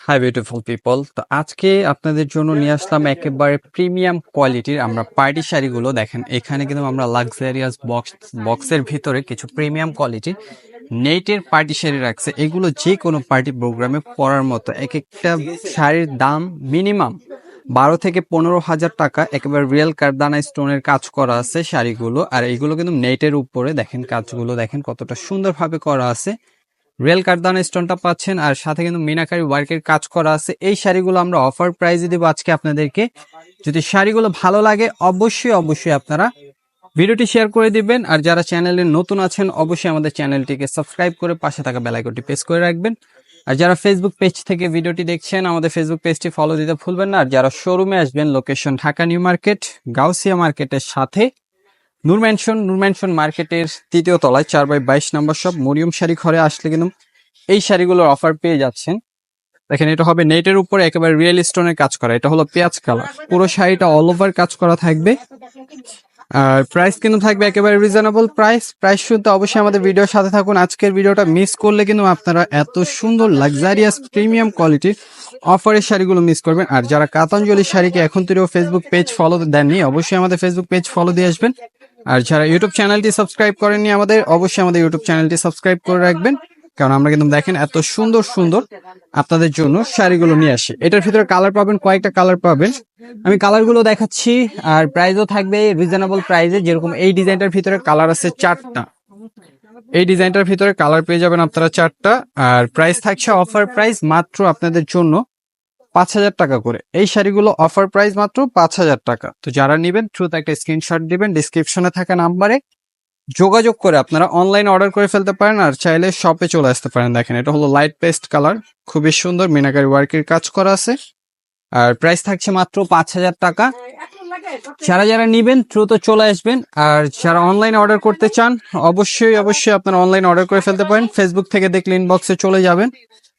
Hi beautiful people তো আজকে আপনাদের জন্য নিয়ে আসলাম একেবারে প্রিমিয়াম কোয়ালিটির আমরা পার্টি শাড়িগুলো। দেখেন, এখানে কিন্তু আমরা লাক্সারিয়াস বক্স বক্সের ভিতরে কিছু প্রিমিয়াম কোয়ালিটির নেটের পার্টি শাড়ি রাখছে। এগুলো যে কোনো পার্টি প্রোগ্রামে পরার মতো। এক একটা শাড়ির দাম মিনিমাম বারো থেকে পনেরো হাজার টাকা। একেবারে রিয়েল কারদানা স্টোনের কাজ করা আছে শাড়িগুলো। আর এগুলো কিন্তু নেটের উপরে দেখেন কাজগুলো। দেখেন কতটা সুন্দরভাবে করা আছে। রিয়েল কারদানা স্টোনটা পাচ্ছেন, আর সাথে কিন্তু মিনাকারি ওয়ার্কের কাজ করা আছে। এই শাড়িগুলো আমরা অফার প্রাইজে দেবো আজকে আপনাদেরকে। যদি শাড়িগুলো ভালো লাগে, অবশ্যই অবশ্যই আপনারা ভিডিওটি শেয়ার করে দিবেন, আর যারা চ্যানেলে নতুন আছেন, অবশ্যই আমাদের চ্যানেলটিকে সাবস্ক্রাইব করে পাশে থাকা বেলাইকনটি প্রেস করে রাখবেন। আর যারা ফেসবুক পেজ থেকে ভিডিওটি দেখছেন, আমাদের ফেসবুক পেজটি ফলো দিতে ভুলবেন না। আর যারা শোরুমে আসবেন location Dhaka New Market Gausia মার্কেটের সাথে নূর ম্যানশন মার্কেটের তৃতীয় তলায় চার বাই বাইশ নম্বর সব মরিয়ম শাড়ি ঘরে আসলে কিন্তু এই শাড়িগুলোর অফার পেয়ে যাচ্ছেন। দেখেন, এটা হবে নেটের উপরে একেবারে রিয়েল স্টোনের কাজ করা। এটা হলো পেঁয়াজ কালার পুরো শাড়িটা অল ওভার কাজ করা থাকবে। আর প্রাইস কিন্তু থাকবে একেবারে রিজনেবল প্রাইস প্রাইস শুনতে অবশ্যই আমাদের ভিডিওর সাথে থাকুন। আজকের ভিডিওটা মিস করলে কিন্তু আপনারা এত সুন্দর লাক্সারিয়াস প্রিমিয়াম কোয়ালিটির অফারের শাড়িগুলো মিস করবেন। আর যারা কাতাঞ্জলি শাড়িকে এখন তৈরি ফেসবুক পেজ ফলো দেননি, অবশ্যই আমাদের ফেসবুক পেজ ফলো দিয়ে আসবেন। আর যারা ইউটিউব চ্যানেলটি সাবস্ক্রাইব করেননি, আমাদের অবশ্যই আমাদের ইউটিউব চ্যানেলটি সাবস্ক্রাইব করে রাখবেন, কারণ আমরা কিন্তু দেখেন এত সুন্দর সুন্দর আপনাদের জন্য শাড়িগুলো নিয়ে আসি। এটার ভিতরে কালার পাবেন, কয়েকটা কালার পাবেন। আমি কালারগুলো দেখাচ্ছি, আর প্রাইসও থাকবে রিজনেবল প্রাইসে যেরকম এই ডিজাইনটার ভিতরে কালার আছে চারটা। এই ডিজাইনটার ভিতরে কালার পেয়ে যাবেন আপনারা চারটা, আর প্রাইস থাকছে অফার প্রাইস মাত্র আপনাদের জন্য পাঁচ হাজার টাকা করে। এই শাড়িগুলো অফার প্রাইস মাত্র পাঁচ হাজার টাকা। তো যারা নেবেন থ্রুতে একটা স্ক্রিনশট দিবেন ডিসক্রিপশনে থাকা নাম্বারে যোগাযোগ করে আপনারা অনলাইন অর্ডার করে ফেলতে পারেন আর চাইলে শপে চলে আসতে পারেন। দেখেন, এটা হলো লাইট পেস্ট কালার খুবই সুন্দর, মিনাকারি ওয়ার্কের কাজ করা আছে। আর প্রাইস থাকছে মাত্র পাঁচ হাজার টাকা। যারা যারা নিবেন দ্রুত চলে আসবেন। আর যারা অনলাইন অর্ডার করতে চান, অবশ্যই অবশ্যই আপনারা অনলাইন অর্ডার করে ফেলতে পারেন। ফেসবুক থেকে দেখলে ইনবক্সে চলে যাবেন।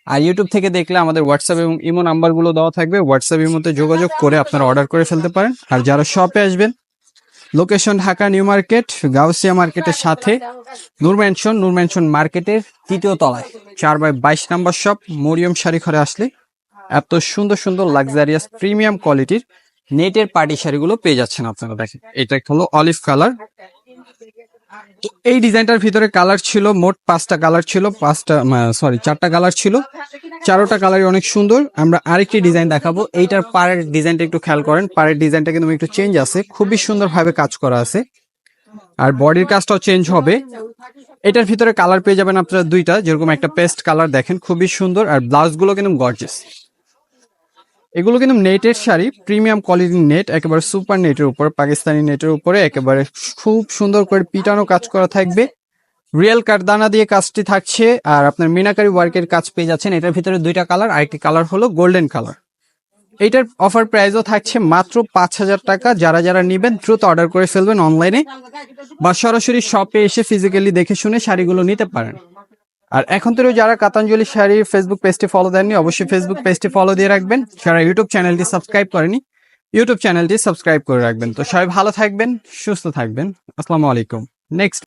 আর ইউটিউব থেকে দেখলে আমাদের হোয়াটসঅ্যাপ এবং ইমো নাম্বারগুলো দেওয়া থাকবে। হোয়াটসঅ্যাপ ইমোতে যোগাযোগ করে আপনারা অর্ডার করে ফেলতে পারেন। আর যারা শপে আসবেন location Dhaka New Market Gausia মার্কেটের সাথে নূর ম্যানশন নূর ম্যানশন মার্কেটের তৃতীয় তলায়। চার বাই বাইশ নাম্বার শপ মরিয়ম শাড়ি ঘরে আসলে এত সুন্দর সুন্দর লাক্সারিয়াস প্রিমিয়াম কোয়ালিটির নেটের পার্টি শাড়িগুলো পেয়ে যাচ্ছেন আপনারা দেখেন। এটা হলো অলিভ কালার তো এই ডিজাইনটার ভিতরে কালার ছিল, মোট পাঁচটা কালার ছিল, পাঁচটা সরি চারটা কালার ছিল। চারোটা কালারই অনেক সুন্দর। আমরা আরেকটি ডিজাইন দেখাবো। এইটার পাড়ের ডিজাইনটা একটু খেয়াল করেন। পাড়ের ডিজাইনটা কিন্তু একটু চেঞ্জ আছে। খুবই সুন্দরভাবে কাজ করা আছে। আর বডির কাজটাও চেঞ্জ হবে। এটার ভিতরে কালার পেয়ে যাবেন আপনারা দুইটা। যেরকম একটা পেস্ট কালার দেখেন, খুবই সুন্দর। আর ব্লাউজগুলো কিন্তু গর্জেস এগুলো কিন্তু নেটের শাড়ি প্রিমিয়াম কোয়ালিটির নেট একেবারে সুপার নেটের উপর, পাকিস্তানি নেটের উপরে, একেবারে খুব সুন্দর করে পিটানো কাজ করা থাকবে। রিয়েল কারদানা দিয়ে কাজটি থাকছে, আর আপনার মিনাকারি ওয়ার্কের কাজ পেয়ে যাচ্ছেন। এটার ভিতরে দুইটা কালার আরেকটি কালার হলো গোল্ডেন কালার এইটার অফার প্রাইসও থাকছে মাত্র পাঁচ হাজার টাকা। যারা যারা নেবেন, দ্রুত অর্ডার করে ফেলবেন অনলাইনে বা সরাসরি শপে এসে ফিজিক্যালি দেখে শুনে শাড়িগুলো নিতে পারেন। আর এখন তো যারা কাতাঞ্জলি শাড়ির ফেসবুক পেজটি ফলো দেননি, অবশ্যই ফেসবুক পেজটি ফলো দিয়ে রাখবেন। যারা ইউটিউব চ্যানেলটি সাবস্ক্রাইব করেনি ইউটিউব চ্যানেলটি সাবস্ক্রাইব করে রাখবেন। তো সবাই ভালো থাকবেন, সুস্থ থাকবেন। আসসালামু আলাইকুম। নেক্সট